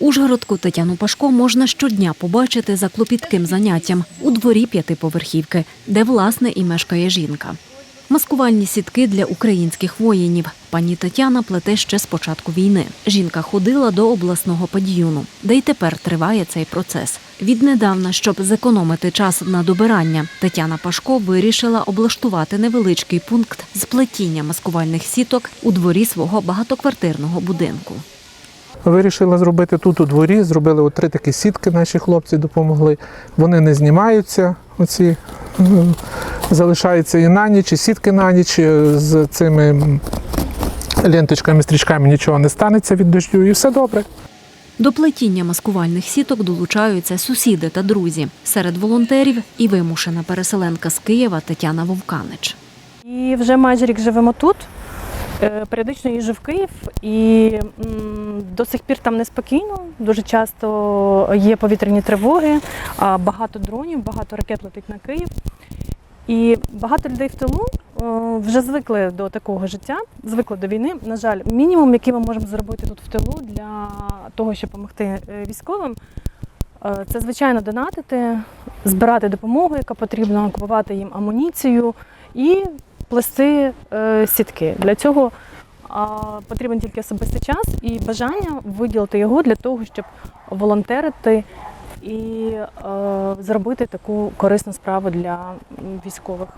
Ужгородку Тетяну Пашко можна щодня побачити за клопітким заняттям у дворі п'ятиповерхівки, де власне і мешкає жінка. Маскувальні сітки для українських воїнів. Пані Тетяна плете ще з початку війни. Жінка ходила до обласного пад'юну, де й тепер триває цей процес. Віднедавна, щоб зекономити час на добирання, Тетяна Пашко вирішила облаштувати невеличкий пункт з плетіння маскувальних сіток у дворі свого багатоквартирного будинку. Вирішила зробити тут у дворі. Зробили от три такі сітки, наші хлопці допомогли. Вони не знімаються. Оці залишаються і на ніч, і сітки на ніч е, з цими ленточками, стрічками нічого не станеться від дощу, і все добре. До плетіння маскувальних сіток долучаються сусіди та друзі. Серед волонтерів і вимушена переселенка з Києва Тетяна Вовканич. І вже майже рік живемо тут. Е, Періодично їжджу в Київ і до сих пір там неспокійно. Дуже часто є повітряні тривоги, багато дронів, багато ракет летить на Київ. І багато людей в тилу е, вже звикли до такого життя, звикли до війни. На жаль, мінімум, який ми можемо зробити тут в тилу для того, щоб допомогти е, військовим, це звичайно донатити, збирати допомогу, яка потрібна, купувати їм амуніцію і плести е, сітки. Для цього потрібен тільки особистий час і бажання виділити його для того, щоб волонтерити і е, зробити таку корисну справу для військових.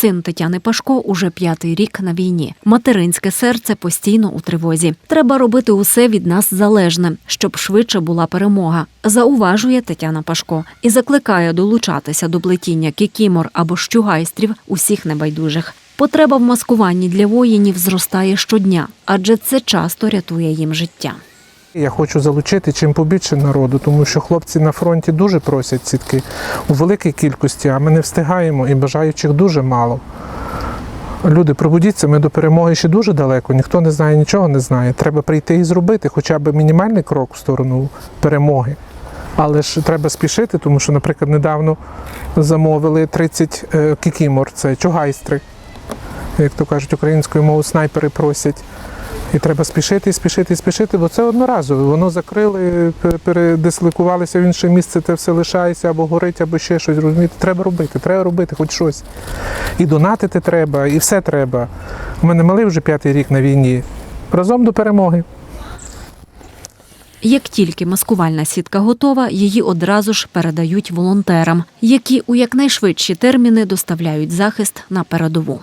Син Тетяни Пашко уже п'ятий рік на війні. Материнське серце постійно у тривозі. Треба робити усе від нас залежне, щоб швидше була перемога. Зауважує Тетяна Пашко і закликає долучатися до плетіння кікімор або щугайстрів усіх небайдужих. Потреба в маскуванні для воїнів зростає щодня, адже це часто рятує їм життя. Я хочу залучити чим побільше народу, тому що хлопці на фронті дуже просять сітки у великій кількості, а ми не встигаємо і бажаючих дуже мало. Люди, пробудіться, ми до перемоги ще дуже далеко, ніхто не знає, нічого не знає. Треба прийти і зробити хоча б мінімальний крок в сторону перемоги. Але ж треба спішити, тому що, наприклад, недавно замовили 30 е, кікімор, це чугайстри, як то кажуть, українською мовою снайпери просять. І треба спішити, спішити, спішити, бо це одноразове. Воно закрили, передислокувалися в інше місце, те все лишається або горить, або ще щось. Розумієте, треба робити, треба робити хоч щось. І донатити треба, і все треба. У мене малий вже п'ятий рік на війні. Разом до перемоги. Як тільки маскувальна сітка готова, її одразу ж передають волонтерам, які у якнайшвидші терміни доставляють захист на передову.